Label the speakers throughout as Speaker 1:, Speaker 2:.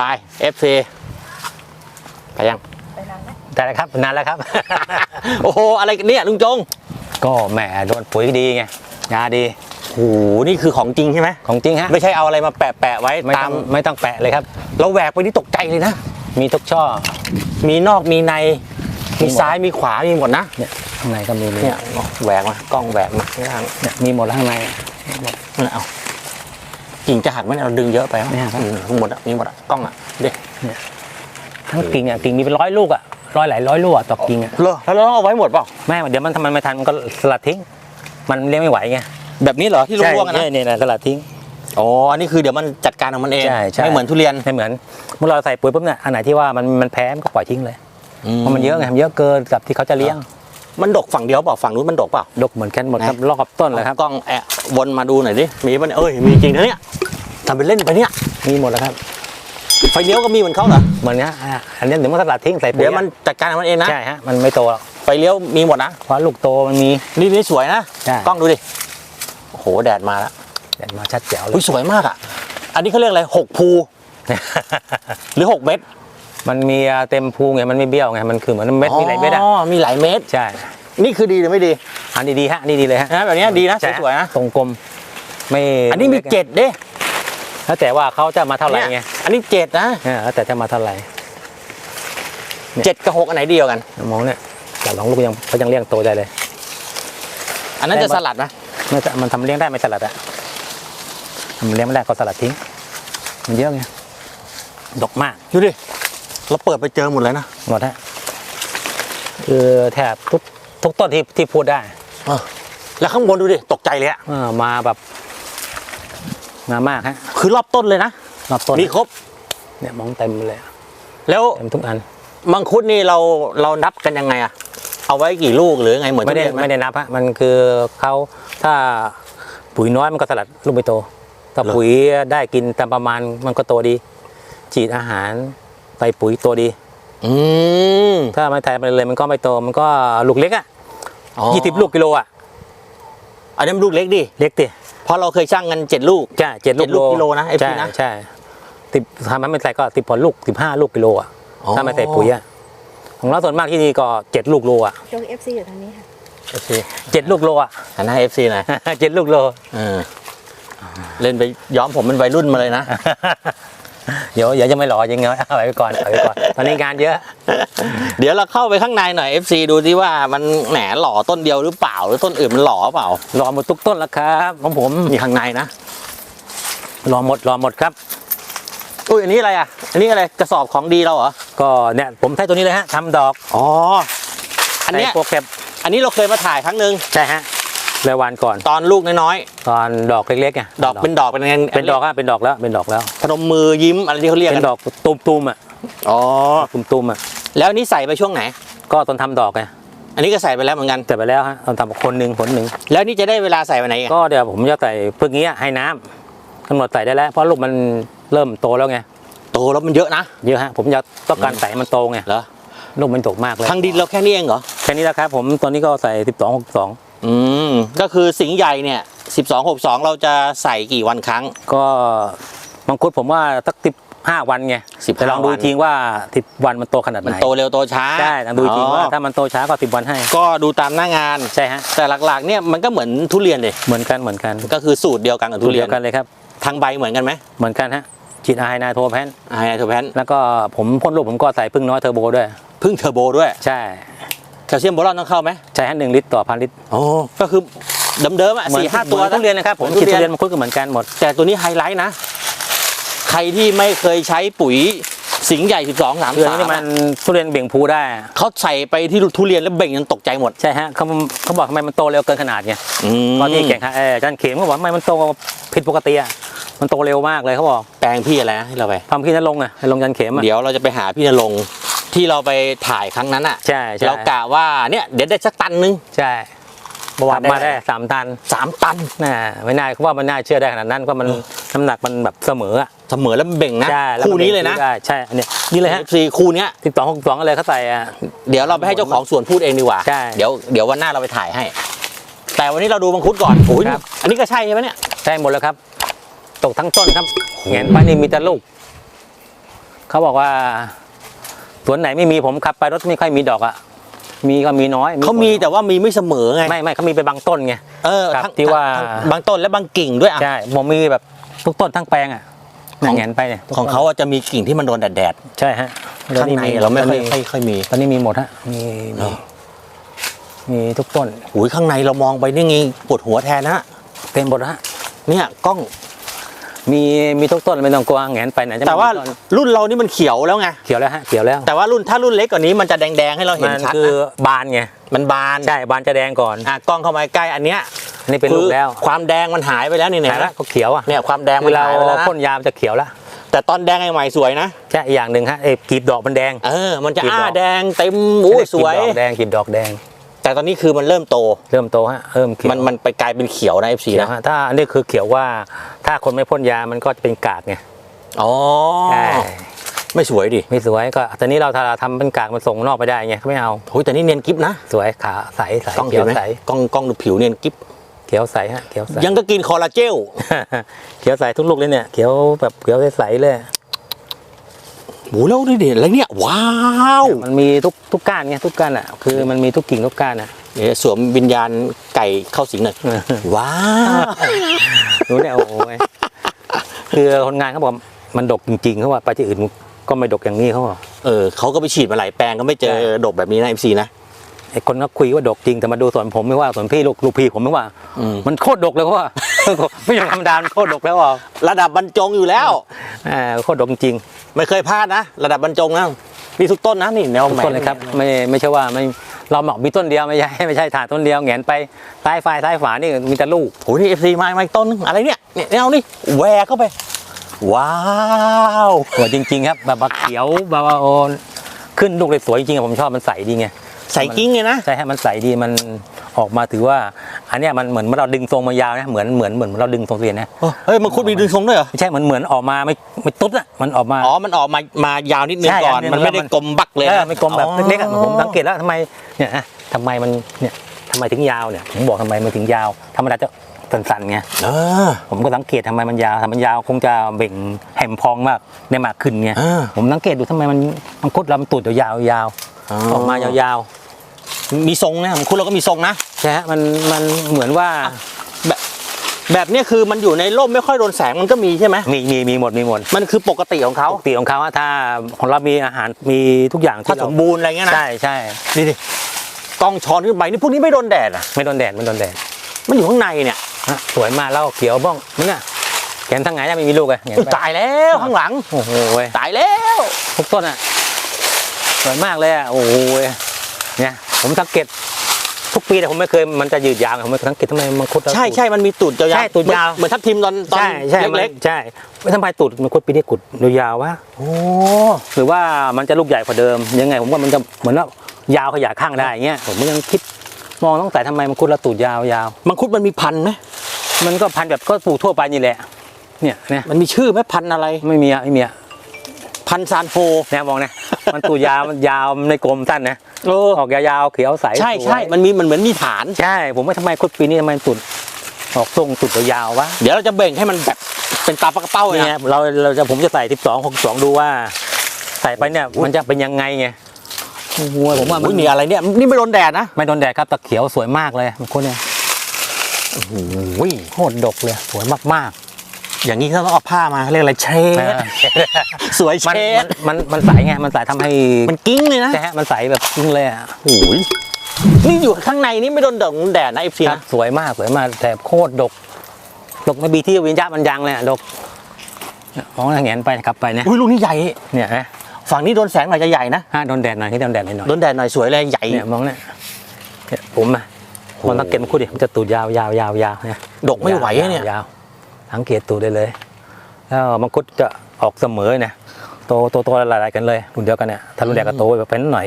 Speaker 1: ไป FC ไปยัง
Speaker 2: ได้แล้วครับนานแล้วครับ
Speaker 1: โอ้โหอะไรกันเนี่ยลุงจง
Speaker 2: ก็แหมโดนปุ๋ยดีไงยาดี
Speaker 1: โอ้โหนี่คือของจริงใช่ไหม
Speaker 2: ของจริงฮะ
Speaker 1: ไม่ใช่เอาอะไรมาแปะแปะๆไว้
Speaker 2: ไม่
Speaker 1: ตา
Speaker 2: ต้อ
Speaker 1: ม
Speaker 2: งไม่ต้องแปะเลยครับ
Speaker 1: เราแหวกไปนี่ตกใจเลยนะ
Speaker 2: มีทุกช่อ
Speaker 1: มีนอกมีใน
Speaker 2: มี
Speaker 1: มี
Speaker 2: หมด
Speaker 1: ซ้ายมีขวามีหมดนะ
Speaker 2: เนี่ยข้างในก็มี
Speaker 1: เนี่ยแหวกมากล้องแหวกมาข้างล่าง
Speaker 2: เนี่ยมีหมดแล้วข้างใน
Speaker 1: นั่นเอา กิ่งจะหักไหมเนี่ยเราดึงเยอะไปมั้ย
Speaker 2: ไม่หักครับ
Speaker 1: อืมทั้งหมดอะมีหมดอะกล้องอะเด็ก
Speaker 2: ทั้งกิ่งอะกิ่งมีเป็นร้อยลูกอะร้อยหลายร้อยลูกอะต่อกิ่งอะ
Speaker 1: เหรอแล้วเราต้องเอาไว้หมดเปล่า
Speaker 2: แม่เดี๋ยวมันทำมันไม่ทันมันก็สลัดทิ้ง มันเลี้ยงไม่ไหวไง
Speaker 1: แบบนี้เหรอที่ร่วงๆกันนะ
Speaker 2: ใช่เนี่ยนะสลัดทิ้ง
Speaker 1: อ๋ออันนี้คือเดี๋ยวมันจัดการของมันเอง
Speaker 2: ใช่ใช่
Speaker 1: ไม่เหมือนทุเรียน
Speaker 2: ไม่เหมือนเมื่อเราใส่ปุ๋ยปุ๊บเนี่ยอันไหนที่ว่ามันมันแพ้มันก็ปล่อยทิ้งเลย
Speaker 1: อื
Speaker 2: เพราะมันเยอะไงมันเยอะเกินกับที่เขาจะเลี้ยง
Speaker 1: มันดกฝั่งเดียวเปล่าฝั่งนู้นมันดกเปล่า
Speaker 2: ดกเหมือนกันหมดครับรอบต้นเลยครับ
Speaker 1: กล้องแอะวนมาดูหน่อยดิมีปะเนี่ยเอ้ยมีจริงนะเนี่ยทำเป็นเล่นไปเนี่ย
Speaker 2: มีหมดแล้วครับ
Speaker 1: ไฟเลี้ยวก็มีเหมือนเขาเหรอ
Speaker 2: เหมือนเนี้ยอะอันนี้เดี๋ยวมันสลัดทิ้งใส่ปุ๋ย
Speaker 1: เดี๋ยวมันจัดการของมันเองนะ
Speaker 2: ใช่ฮะมันไม่โตหรอก
Speaker 1: ไฟเลี้ยวมีหมดนะ
Speaker 2: เพราะลูกโตมันมี
Speaker 1: นี่นี่สวยนะ
Speaker 2: ใช่
Speaker 1: กล้องดูดิโอ้โหแดดมาแล้ว
Speaker 2: เดี๋ยวมาชัดแจ๋วเล
Speaker 1: อุ้
Speaker 2: ย
Speaker 1: ยสวยมากอะอันนี้เขาเรียกอะไรหกภูหรือหกเม็ด
Speaker 2: มันมีเต็มภูไงมันไม่เบี้ยวไงมันคือเหมือนเม็ดมีหลายเม็ดอะ
Speaker 1: อ๋อมีหลายเม็ด
Speaker 2: ใช่
Speaker 1: นี่คือดีหรือไม่ดี
Speaker 2: อันดีๆฮะนี่ดีเลยฮะ
Speaker 1: นะแบบเนี้ยดีนะ
Speaker 2: ใช่
Speaker 1: สวยๆนะ
Speaker 2: ตรงกลมไม่
Speaker 1: อันนี้มีเกตเด้
Speaker 2: แล้วแต่ว่าเขาจะมาเท่าไหร่ไง
Speaker 1: นี่ยอันนี้เกตนะ
Speaker 2: เออแล้วแต่จะมาเท่าไหร่
Speaker 1: เจ็ดกับหกอันไหนดีกว่ากัน
Speaker 2: มองเนี่ยแต่ลองลูกยังเขายังเลี้ยงโตได้เลย
Speaker 1: อันนั้นจะสลัดไหม
Speaker 2: ไม่จะมันทำเลี้ยงได้ไม่สลัดอะมันเลี้ยงไม่ได้ก็สลัดทิ้ง มันเยอะไงดกมาก
Speaker 1: ดูดิ เราเปิดไปเจอหมดเลยนะ
Speaker 2: หมดฮะคือแทบทุกทุกต้นที่ที่พูดได้
Speaker 1: เออแล้วข้างบนดูดิตกใจเลยอะ
Speaker 2: เออมาแบบ มามากฮะ
Speaker 1: คือรอบต้นเลยนะ
Speaker 2: รอบต้น
Speaker 1: มีครบ
Speaker 2: เนี่ยมองเต็มเลย
Speaker 1: แล้ว
Speaker 2: เต็มทุกอัน
Speaker 1: มังคุดนี่เราเรานับกันยังไงอะเอาไว้กี่ลูกหรือไงเหมือน
Speaker 2: ไม่ได้
Speaker 1: ทุเรียนห
Speaker 2: ไม่ได้นับฮะมันคือเขาถ้าปุ๋ยน้อยมันก็สลัดลูกไม่โต ถ้าปุ๋ยได้กินตามประมาณมันก็โตดี ฉีดอาหาร ใส่ปุ๋ยโตดี
Speaker 1: อืม
Speaker 2: ถ้าไม่ใส่ไปเลยมันก็ไม่โตมันก็ลูกเล็กอะ
Speaker 1: อ๋อ
Speaker 2: ยี่สิบลูกกิโลอะ
Speaker 1: อันนี้มันลูกเล็กดิ
Speaker 2: เล็กดิ
Speaker 1: เพราะเราเคยช่างกันเจ็ดลูก
Speaker 2: ใช่เจ็ดลู
Speaker 1: เจ็ดลูกกิโลนะ FP
Speaker 2: ใช่
Speaker 1: นะ
Speaker 2: ใช่ติดทำให้ไม่ใส่ก็ติดพอลูกสิบห้าลูกกิโลอะ
Speaker 1: อ๋อ
Speaker 2: ถ้าไม่ใส่ปุ๋ยอะของเราส่วนมากที่นี่ก็เจ็ดลูกโลอะ
Speaker 3: ยกเอฟซีอยู่ทางนี้ค่ะ
Speaker 1: โอเค
Speaker 2: เจ็ดลูกโลอะ
Speaker 1: หันหน้าเอฟซีหน่อย
Speaker 2: เจ็ดลูกโล
Speaker 1: เออเล่นไปย้อมผมเป็นวัยรุ่นมาเลยนะ
Speaker 2: เดี๋ยวเดี๋ยวจะไม่หล่อยังไงเอาไว้ก่อนเอาไว้ก่อนตอนนี้งานเยอะ
Speaker 1: เดี๋ยวเราเข้าไปข้างในหน่อย FC ดูที่ว่ามันแหนหล่อต้นเดียวหรือเปล่า หรือต้นอื่นมันหล่อเปล่าร
Speaker 2: อหมดทุกต้นแล้วครับของผม
Speaker 1: มีข้างในนะ
Speaker 2: รอหมดรอหมดครับ
Speaker 1: อุ้ยอันนี้อะไรอะอันนี้อะไรกระสอบของดีเราเหรอ
Speaker 2: ก็เนี่ยผมใช้ตัวนี้เลยฮะทำดอก
Speaker 1: อ๋ออันเนี้ย
Speaker 2: ใส่โปรแกรม
Speaker 1: อันนี้เราเคยมาถ่ายครั้งหนึ่ง
Speaker 2: ใช่ฮะ เลยวันก่อน
Speaker 1: ตอนลูกน้อย
Speaker 2: ตอนดอกเล็กๆไง
Speaker 1: ๆดอกเป็นดอกเป็นไง
Speaker 2: เป็นดอกอะเป็นดอกแล้วเป็นดอกแล้ว
Speaker 1: พนมมือยิ้มอะไรที่เขาเรียก
Speaker 2: เป็
Speaker 1: กัน
Speaker 2: นดอกตุมๆอะ
Speaker 1: อ๋อ
Speaker 2: ตุมๆอะ
Speaker 1: แล้วอันนี้ใส่ไปช่วงไหน
Speaker 2: ก็ตอนทำดอกไง
Speaker 1: อันนี้ก็ใส่ไปแล้วเหมือนกัน
Speaker 2: แต่ไปแล้วฮะตอนทำคนหนึ่งผลหนึ่ง
Speaker 1: แล้วนี่จะได้เวลาใส่วันไหนอีก
Speaker 2: ก็เดี๋ยวผมจะใส่พึ่งนี้ให้น้ำกำหนดใส่ได้แล้ว เพราะลูกมันเริ่มโตแล้วไง
Speaker 1: โตแล้วมันเยอะนะ
Speaker 2: เยอะฮะผมจะต้องการใส่ให้มันโตไง
Speaker 1: เหรอ
Speaker 2: ลูกมันตกมากเลย
Speaker 1: ทางดินเราแค่นี้เองเหรอ
Speaker 2: แค่นี้แหละครับผมตอนนี้ก็ใส่สิบส องหกสอง
Speaker 1: อืมก็คือสิงห์ใหญ่เนี่ยสิบสองหกสองเราจะใส่กี่วันครั้ง
Speaker 2: ก็มังคุดผมว่าสักสิบห้าวันไง
Speaker 1: 15
Speaker 2: แต่ลองดู
Speaker 1: วัน
Speaker 2: จริงว่าสิบวันมันโตขนาดไห
Speaker 1: มัน
Speaker 2: น
Speaker 1: โตเร็วโตช้า
Speaker 2: ใช่ลองดูจริงว่า
Speaker 1: อ๋อ
Speaker 2: ถ้ามันโตช้าก็สิบวันให้
Speaker 1: ก็ดูตามหน้างาน
Speaker 2: ใช่ฮะ
Speaker 1: แต่หลักๆเนี่ยมันก็เหมือนทุเรียนเลย
Speaker 2: เหมือนกันเหมือนกัน
Speaker 1: ก็คือสูตรเดียวกันกับทุ
Speaker 2: ทุ
Speaker 1: เรี
Speaker 2: เรี
Speaker 1: ย
Speaker 2: ย
Speaker 1: น
Speaker 2: วกันเลยครับ
Speaker 1: ทางใบเหมือนกันไหม
Speaker 2: เหมือนกันฮะฉีดไอนาโทแพน
Speaker 1: ไฮโทแพน
Speaker 2: แล้วก็ผมพ่นลูกผมก็ใส่พึ่งน้อยเทอร์โบด้วย
Speaker 1: พึ่งเทอร์โบด้วย
Speaker 2: ใช่
Speaker 1: แคลเซียมโบรอนต้องเข้าไหม
Speaker 2: ใช้ฮะหนึ่งลิตรต่อพันลิตร
Speaker 1: โอ้ก็คือเดิมๆอะ
Speaker 2: เหมือน
Speaker 1: สี่ห้าตัว
Speaker 2: เหมือนทุเรียนนะครับผม
Speaker 1: เหมือน
Speaker 2: ฉีด
Speaker 1: ทุ
Speaker 2: ทุ
Speaker 1: เรี
Speaker 2: เรี
Speaker 1: ย
Speaker 2: ย
Speaker 1: น
Speaker 2: นมังคุดก็เหมือนกันหมด
Speaker 1: แต่ตัวนี้ไฮไลท์นะ ใครที่ไม่เคยใช้ปุ๋ยสิงห์ใหญ่12 3
Speaker 2: เรื่องนี้มัน
Speaker 1: 3
Speaker 2: ทุเรียนเบี่ยงภูได้
Speaker 1: เขาใส่ไปที่ทุเรียนแล้วเบ่งจนตกใจหมด
Speaker 2: ใช่ฮะเขาเขาบอกทำไมมันโตเร็วเกินขนาดไง
Speaker 1: อืม
Speaker 2: ตอนที่แข่งขันเอออาจารย์เข็มเขาบอกทำไมมันโตผิดปกติอะมันโตเร็วมากเลยเขาบอก
Speaker 1: แปลงพี่อะไรนะที่เราไป
Speaker 2: ทำพี่นรงค์อะลงค์อาจารย์เข็มอะ
Speaker 1: เดี๋ยวเราจะไปหาพี่นรงค์ ที่เราไปถ่ายครั้งนั้นอะ
Speaker 2: ใช่ใช่
Speaker 1: เรากะว่าเนี่ยเดี๋ยวได้สักตันนึง
Speaker 2: ใช่ประวัติ
Speaker 1: ทำได้
Speaker 2: มาได้สามตัน
Speaker 1: สามตัน
Speaker 2: น่าไม่น่าเขาว่ามันน่าเชื่อได้ขนาดนั้นเพราะมันน้ำหนักมันแบบเสมออะ
Speaker 1: เสมอแล้วมันเบ่งนะ
Speaker 2: ใช่แล้ว
Speaker 1: คู่นี้เลยนะ
Speaker 2: ได้ใช่อันเนี้ยนี่เลยฮะ
Speaker 1: ซีคู่เนี้ย
Speaker 2: สิบสองหกสองอะไรเขาใส่อะ
Speaker 1: เดี๋ยวเราไปให้เจ้าของสวนพูดเองดีกว่า
Speaker 2: ใช่
Speaker 1: เดี๋ยวเดี๋ยววันหน้าเราไปถ่ายให้ แต่วันนี้เราดูมังคุดก่อนโอ้ย
Speaker 2: ครับ
Speaker 1: อันนี้ก็ใช่ใช่ไหมเนี่ย
Speaker 2: ได้หมดแล้วครับ ตกทั้งต้นครับเห็นไปนี่มีแต่ลูกเขาบอกว่าส วนไหนไม่มีผมขับไปรถไม่ค่อยมีดอกอะมีก็มีน้อย
Speaker 1: เขามีแต่ว่ามีไม่เสมอไง
Speaker 2: ไม่ไม่เขามีเป็นบางต้นไง
Speaker 1: เออ
Speaker 2: ครับ
Speaker 1: ทั้ง
Speaker 2: ที่ว่า
Speaker 1: ทั้งบางต้นและบางกิ่งด้วยอะ
Speaker 2: ใช่ผมมีแบบทุกต้นทั้งแปลงอะ
Speaker 1: ของ
Speaker 2: แงนไปเนี่ยทุก
Speaker 1: ของ
Speaker 2: ต้น
Speaker 1: เขาอะจะมีกิ่งที่มันโดนแดด
Speaker 2: ใช่ฮะ
Speaker 1: ๆข้างในเราไม่ค่อยค่อยค่อยมี
Speaker 2: ตอนนี้มีหมดฮะมี
Speaker 1: เหร
Speaker 2: มี
Speaker 1: อ
Speaker 2: มีทุกต้น
Speaker 1: อุ้ยข้างในเรามองไปนี่ไงปวดหัวแทนนะ
Speaker 2: เต็มหมดฮะ
Speaker 1: เนี่ยกล้อง
Speaker 2: มีมีทุกต้นไม่ต้องกลัวแงนไปไหนจะ
Speaker 1: แต่ว่า
Speaker 2: มีต้น
Speaker 1: รุ่นเรานี่มันเขียวแล้วไง
Speaker 2: เขียวแล้วฮะเขียวแล้ว
Speaker 1: แต่ว่ารุ่นถ้ารุ่นเล็กกว่านี้มันจะแดงๆให้เราเห็น
Speaker 2: มัน
Speaker 1: ชัด
Speaker 2: คือ
Speaker 1: นะ
Speaker 2: บานไง
Speaker 1: มันบาน
Speaker 2: ใช่บานจะแดงก่อน
Speaker 1: อะกล้องเข้ามาใกล้อันเนี้ย
Speaker 2: อันนี้เป็นลูกแล้ว
Speaker 1: คือความแดงมันหายไปแล้วนี่
Speaker 2: ไหน
Speaker 1: เนี่ย
Speaker 2: ละก็เขียวอะ
Speaker 1: เนี่ยความแดง
Speaker 2: คื
Speaker 1: มัน
Speaker 2: อเรา
Speaker 1: หายไปแล้วนะ
Speaker 2: พ่นยามนจะเขียวแล้ว
Speaker 1: แต่ตอนแดงใหม่ๆสวยนะ
Speaker 2: ใช่อีกอย่างหนึ่งฮะไอ้กลีบดอกมันแดง
Speaker 1: เออ มันจะ
Speaker 2: กลีบ
Speaker 1: อ้า
Speaker 2: ดอก
Speaker 1: แดงเต็มโอ้ยสวย
Speaker 2: กลีบดอกแดงกลีบดอกแดง
Speaker 1: แต่ตอนนี้คือมันเริ่มโต
Speaker 2: เริ่มโตฮะเริ่มเขียว
Speaker 1: มันมันไปกลายเป็นเขียวนะ FC
Speaker 2: เขียว
Speaker 1: นะ
Speaker 2: ฮะถ้าอันนี้คือเขียวว่า ถ้าคนไม่พ่นยามันก็จะเป็นกากไง
Speaker 1: อ๋อ
Speaker 2: ใช่
Speaker 1: ไม่สวยดิ
Speaker 2: ไม่สวยก็ตอนนี้เราถ้าเราทำเป็นกากมันส่งนอกไปได้ไงไม่เอา
Speaker 1: โอ้ยแต่นี่เนียนกิ๊บนะ
Speaker 2: สวยขาใสใส
Speaker 1: กล้อง
Speaker 2: เขี
Speaker 1: เห็
Speaker 2: ย
Speaker 1: น
Speaker 2: ว
Speaker 1: ไหม
Speaker 2: ใส
Speaker 1: กล้องกล้องดูผิวเนียนกิ๊บ
Speaker 2: เขียวใสฮะเขียวใส
Speaker 1: ยังก็กินคอลลาเจล
Speaker 2: เขียวใสทุกลูกเลยเนี่ยเขียวแบบเขียวใสๆเลย
Speaker 1: โอ้แล้วดิเด็ดอะไรเนี่ยว้าว
Speaker 2: มันมีทุกทุกก้านไงทุกก้านอะคือมันมีทุกกิ่งทุกก้านอะ
Speaker 1: เดี๋ยวสวมวิญญาณไก่เข้าสิงหน่อยว้าว
Speaker 2: รู้เนี่ยโอ้ยคือคนงานเขาบอกมันดกจริงๆเขาว่าไปที่อื่นก็ไม่ดกอย่างนี้เขาบอก
Speaker 1: เออเขาก็ไปฉีดมาหลายแปลงก็ไม่เจอ
Speaker 2: ใช่
Speaker 1: ดกแบบนี้นะ FC นะ
Speaker 2: ไอ้คนก็คุยว่าดกจริงแต่มาดูสวนผมไม่ว่าสวนพี่ลูกลูกพี่ผมไม่ว่า
Speaker 1: อืม
Speaker 2: มันโคตรดกเลยเขาว่า ไม่ใช่ธรรมดามันโคตรดกแล้วอะ
Speaker 1: ระดับบรรจงอยู่แล้ว
Speaker 2: อ่าโคตรดกจริง
Speaker 1: ไม่เคยพลาดนะ ระดับบรรจงนะนี่ทุกต้นนะนี่แนว
Speaker 2: ทุก
Speaker 1: ใหม่
Speaker 2: ต้นเลยครับไม่ไม่ใช่ว่าไม่เราหมอกมีต้นเดียวไม่ใช่ไม่ใช่ถ่านต้นเดียวแหงนไปซ้ายฝ่ายซ้ายฝานี่มีแต่ลูก
Speaker 1: โอ้ยนี่ FC มามาอีกต้นนึงอะไรเนี่ยเนี่ยเนี่ยเอานี่แหวกเข้าไป ว้าว
Speaker 2: สวยจริง ๆ ครับแบบว่าเขียวแบบว่าโอนขึ้นลูกเลยสวยจริงๆอะผมชอบมันใสดีไง
Speaker 1: ใส่กิ้งเลยนะ
Speaker 2: ใช่ฮะมันใสดีมันออกมาถือว่า อันเนี้ยมันเหมือนเราดึงทรงมายาวนะเหมือนเหมือนเหมือนเราดึงทรงเรียนนะ
Speaker 1: เฮ้ยมันคุดมีดึงทรงด้วยเหรอ
Speaker 2: ไม่ใช่เหมือนเหมือนออกมาไม่ไม่ตุ๊ดอะมันออกมา
Speaker 1: อ๋อมันออกมามายาวนิดนึง
Speaker 2: ใช่
Speaker 1: ก่อน
Speaker 2: อันนี้
Speaker 1: มันไม่ได้
Speaker 2: มัน
Speaker 1: กลมบักเลย
Speaker 2: เออ
Speaker 1: นะ
Speaker 2: ไม่กลมแบบ
Speaker 1: อ๋อ
Speaker 2: เล็กๆอะผมสังเกตแล้วทำไมเนี่ยอะทำไมมันเนี่ยทำไมถึงยาวเนี่ยผมบอกทำไมมันถึงยาวธรรมดาจะสั้นๆไง
Speaker 1: เออ
Speaker 2: ผมก็สังเกตทำไมมันยาวทำไมมันยาวคงจะเบ่งแหมพองมากได้มากขึ้นไง
Speaker 1: อ่า
Speaker 2: ผมสังเกตดูทำไมมันมันคุดลำตูดยาวๆยาวๆออกมายาว
Speaker 1: มีทรงนะของคุณเราก็มีทรงนะ
Speaker 2: ๆ ใช่ฮะมันมันเหมือนว่า
Speaker 1: แบบแบบเนี้ยคือมันอยู่ในร่มไม่ค่อยโดนแสงมันก็มีใช่ไหม
Speaker 2: มีมีมีหมดมีหมด
Speaker 1: มันคือปกติของเขา
Speaker 2: ปกติของเขาอะถ้าของเรามีอาหารมีทุกอย่าง
Speaker 1: ถ้า
Speaker 2: ที่
Speaker 1: ส
Speaker 2: เรา
Speaker 1: มบูรณ์อะไรเงี้ยนะ
Speaker 2: ใช่ใช่
Speaker 1: นี่ดิกล้องช้อนขึ้นไปนี่พวกนี้ไม่โดนแดดอะ
Speaker 2: ไม่โดนแดดไม่โดนแดด
Speaker 1: มันอยู่ข้างในเนี่ย
Speaker 2: ฮะสวยมากแล้วเขียวบ้องนี่น่ะแขนทั้งไงยังไม่มีลูกเลยเห็น
Speaker 1: อุ๊ย
Speaker 2: ปะ
Speaker 1: ตายแล้วข้างหลัง
Speaker 2: โอ้โหเว้ย
Speaker 1: ตายแล้ว
Speaker 2: ทุกต้นอะสวยมากเลยอะโอ้โหเว้ยเนี่ยผมสังเกต ทุกปีแต่ผมไม่เคยมันจะยืดยาวไงผมไม่เคยสังเกตทำไมมังคุดแล้ว
Speaker 1: ใช่ใช่มันมีตูดยาวๆ
Speaker 2: ใช่ตูดยาว
Speaker 1: เหมือนทับทิมตอนตอน
Speaker 2: ใช่ใช่มัน
Speaker 1: เล็ก
Speaker 2: ใช่ไม่ทำไมตูดมังคุดปีนี้กุดยาวๆวะ
Speaker 1: ๆโอ้
Speaker 2: หรือว่ามันจะลูกใหญ่กว่าเดิม ยังไงผมว่ามันจะเหมือนว่ายาวขยายข้างได้อย่างเงี้ยผมก็ยังคิดมองตั้งแต่ทำไมมังคุดแล้วตูดยาวยาว
Speaker 1: มังคุดมันมีพันธุ์ไหม
Speaker 2: มันก็พันธุ์แบบก็ปลูกทั่วไปนี่แหละ เนี่ยเนี่ย
Speaker 1: มันมีชื่อไหมพันธุ์อะไร
Speaker 2: ไม่มีอะไม่มีอะ
Speaker 1: พันธุ์ซานโฟ
Speaker 2: เนี่ยมองนะมันตูดยาวมันยาวมันในกลมสั้นนะ
Speaker 1: เออ
Speaker 2: ออกยาวๆเขียวใส
Speaker 1: ใช่
Speaker 2: สวย
Speaker 1: ใช่มันมีมันเหมือนมีฐาน
Speaker 2: ใช่ ผมว่าทำไมคุดปีนี้ทำไมตูดออกทรงตูดยาวๆวะ
Speaker 1: เดี๋ยวเราจะเบ่งให้มันแบบเป็นตาปลากระเป้าเลย
Speaker 2: เนี่ย
Speaker 1: นะ
Speaker 2: เราเราจะผมจะใส่12 62ดูว่า ใส่ไปเนี่ยมันจะเป็นยังไงไงโอ้โหผมว่ามั
Speaker 1: อุ้ย
Speaker 2: น
Speaker 1: นี่อะไรเนี่ยนี่ไม่โดนแดดนะ
Speaker 2: ไม่โดนแดดครับแต่เขียวสวยมากเลยมันคุดเนี่ย
Speaker 1: อุ้ย
Speaker 2: โคตรดกเลยสวยมาก
Speaker 1: อย่างนี้เขาต้องเอาผ้ามาเรียกอะไรเช
Speaker 2: ๆ
Speaker 1: ดสวยเช
Speaker 2: มัน
Speaker 1: ด
Speaker 2: มันมันมันใสไงมันใสทำให้
Speaker 1: มันกิ้งเลยนะ
Speaker 2: ใช่ฮะมันใสแบบจริงเลยอะ
Speaker 1: โอ้ยนี่อยู่ข้างในนี่ไม่โดนแดดแดดนะเอฟซี
Speaker 2: ครับ
Speaker 1: นะ
Speaker 2: สวยมากสวยมากแต่โคตรดกดกไม่บีที่วิญญาณมันยังเลยอะดกเนี่ยมองทางเห็นไปกลับไปเนี่ย
Speaker 1: อุ้ยลูกนี้ใหญ่
Speaker 2: เนี่ยนะ
Speaker 1: ฝั่งนี้โดนแสงหน่อยจะใหญ่นะ
Speaker 2: ฮะโดนแดดหน่อยที่โดนแดดหน่อย
Speaker 1: โดนแดดหน่อยสวยเลยใหญ่
Speaker 2: เนี่ยมองเนี่ยเนี่ยผมอะคนสังเกตมันคุดดิมันจะตูดยาวยาวยาวยาวเนี่ย
Speaker 1: ดกไม่ไหวอะเนี่ย
Speaker 2: ยาว สังเกตตูดได้เลย แล้วมังคุดจะออกเสมอเนี่ยโตโตโตหลายๆกันเลยรุ่นเดียวกันเนี่ยถ้ารุ่นแดกก็โตแบบเป็นหน่อย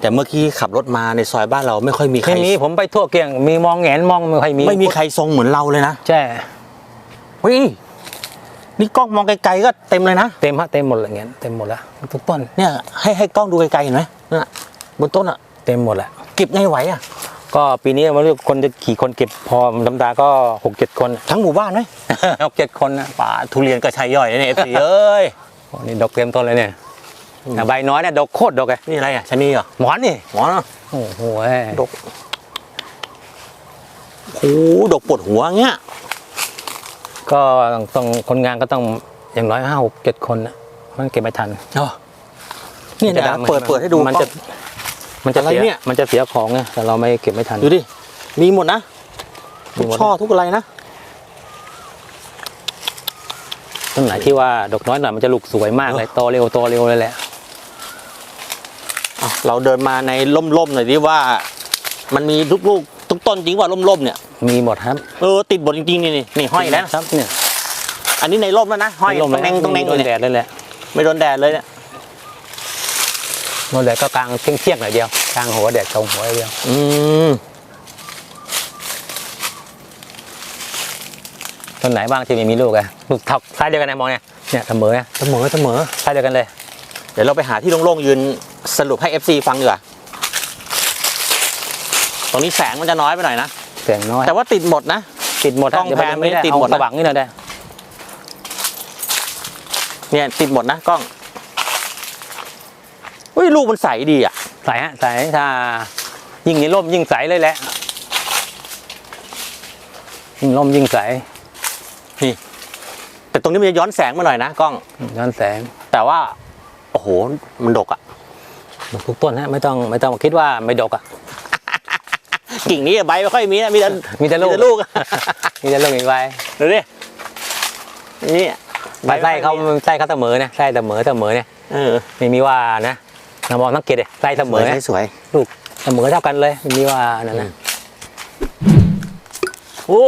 Speaker 1: แต่เมื่อกี้ขับรถมาในซอยบ้านเราไม่ค่อยมีใคร
Speaker 2: ไม่มีผมไปทั่วเกลียงมีมองแงนมองไม่ค่อยมี
Speaker 1: ไม่มีใครทรงเหมือนเราเลยนะ
Speaker 2: ใช่
Speaker 1: เฮ้ยนี่กล้องมองไกลๆก็เต็มเลยนะ
Speaker 2: เต็มฮะเต็มหมดเลยเงี้ยเต็มหมดแล้วทุกต้น
Speaker 1: เนี่ยให้ให้กล้องดูไกลๆเห็นไหมนั่นน่ะบนต้นอะ
Speaker 2: เต็มหมดแหละ
Speaker 1: เก็บไงไหวอะ
Speaker 2: ก็ปีนี้มันเรียกคนจะขี่คนเก็บพอธรรมดาก็หกเจ็ดคน
Speaker 1: ทั้งหมู่บ้านไหม
Speaker 2: หกเจ็ดคนนะ
Speaker 1: ป่าทุเรียนกระชายย่อยนะเนี่ยเอฟซีเอ้ย
Speaker 2: โอ้นี่ดอกเต็มต้นเลยเนี่ยแต่ใบน้อยเนี่ยดกโคตรดกเลย
Speaker 1: นี่อะไรอะชะนีเหรอ
Speaker 2: หมอนนี่
Speaker 1: หมอนะ
Speaker 2: โอ้โห
Speaker 1: ดกโอ้โหดกปวดหัวเงี้ย
Speaker 2: ก็ต้องคนงานก็ต้องอย่างน้อยห้าหกเจ็ดคนนะมันเก็บไม่ทัน
Speaker 1: เนี่ยเดี๋ยวเปิดเปิดให้ดู
Speaker 2: มันจะ มันจะ
Speaker 1: อะไร
Speaker 2: เสีย
Speaker 1: เนี่ย
Speaker 2: มันจะเสียของไงแต่เราไม่เก็บไม่ทัน
Speaker 1: ดูดิ มีหมดนะ
Speaker 2: มี
Speaker 1: ทุก
Speaker 2: หมด
Speaker 1: ช่อทุกอะไรนะ
Speaker 2: ต้นไหนที่ว่าดอกน้อยหน่อยมันจะลูกสวยมากเลยโตเร็วโตเร็วเลยแหละ
Speaker 1: อะเราเดินมาในร่มๆหน่อยดิว่า มันมีทุกลูกทุกต้นจริงว่าร่มๆเนี่ย
Speaker 2: มีหมดครับ
Speaker 1: เออติดบทจริงๆนี่นี่นี่ห้อยแล้ว
Speaker 2: ครับเนี่ย
Speaker 1: อันนี้ในร่มแล้วนะห้อย
Speaker 2: ล
Speaker 1: ตรงแนงตรงแนง
Speaker 2: โด
Speaker 1: เลย
Speaker 2: นแด
Speaker 1: เนี่ย
Speaker 2: ดเลยแหละ
Speaker 1: ไม่โดนแดดเลยเนี่ย
Speaker 2: โดนแดดก็กลางเที่ยงเที่ยงๆหน่อยเดียวกลางหัวแดดตรงหัวเดียว
Speaker 1: อืม
Speaker 2: ต้นไหนบ้างที่ไม่มีลูกอะลูกเท่าคล้ายเดียวกันนะมองเนี่ยเนี่ยเสมอนะ
Speaker 1: เสมอเสมอ
Speaker 2: คล้ายเดียวกันเลย
Speaker 1: เดี๋ยวเราไปหาที่โล่งๆยืนสรุปให้ FC ฟังดีกว่า ตรงนี้แสงมันจะน้อยไปหน่อยนะ
Speaker 2: เสียงน้อย
Speaker 1: แต่ว่าติดหมดนะ
Speaker 2: ติดหมด
Speaker 1: กล้อง
Speaker 2: เดี๋ยว
Speaker 1: แพน
Speaker 2: ไม่ได้
Speaker 1: ไม่ได้ติด
Speaker 2: เอา
Speaker 1: หมดนะ
Speaker 2: สว่างนี่หน่อยได้
Speaker 1: เนี่ยติดหมดนะกล้องเฮ้ ยลูกมันใสดีอะ
Speaker 2: ใสฮะใสถ้ายิ่งในร่มยิ่งใสเลยแหละยิ่งร่มยิ่งใส
Speaker 1: แต่ตรงนี้มันจะย้อนแสงมาหน่อยนะกล้อง
Speaker 2: ย้อนแสง
Speaker 1: แต่ว่า โอ้โห มันดกอะ
Speaker 2: ทุกต้นฮะไม่ต้องไม่ต้องคิดว่าไม่ดกอะ
Speaker 1: กิ่งนี้ใบไม่ค่อยมีนะมีแต่
Speaker 2: มีแต่ลูก
Speaker 1: มีแต่ลูก
Speaker 2: มีแต่ลูกอีกใบ
Speaker 1: ดูดินี่
Speaker 2: ใบไส้เขาไส้เขาเสมอนะไส้เสมอเสมอเนี่ย
Speaker 1: เออ
Speaker 2: ไม่มีว่านะ เรามองสังเกตเลยไส้เสมอนะ
Speaker 1: สวย
Speaker 2: ลูกเสมอเท่ากันเลยไม่มีว่านั่นนะ
Speaker 1: โอ้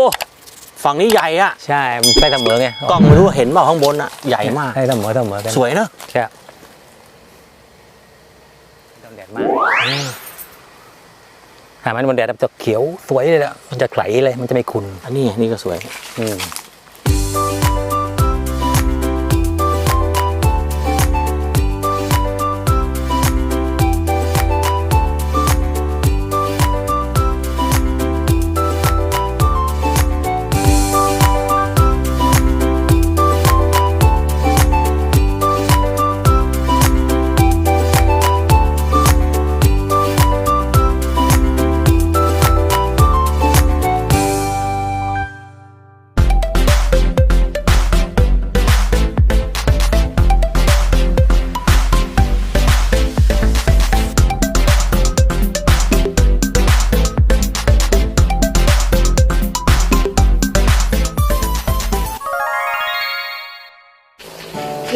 Speaker 1: ฝั่งนี้ใหญ่อะ
Speaker 2: ใช่มันไส้เสมอไง
Speaker 1: กล้องไม่รู้ว่าเห็นเปล่าข้างบนอะใหญ่มาก
Speaker 2: ไส้เสมอเสมอกัน
Speaker 1: สวยเนอะ
Speaker 2: ใช่โดนแดดมากหามันบนแดดมันจะเขียวสวยเลยแหละมันจะใสเลยมันจะไม่ขุ่น
Speaker 1: อันนี้นี่ก็สวย
Speaker 2: อืม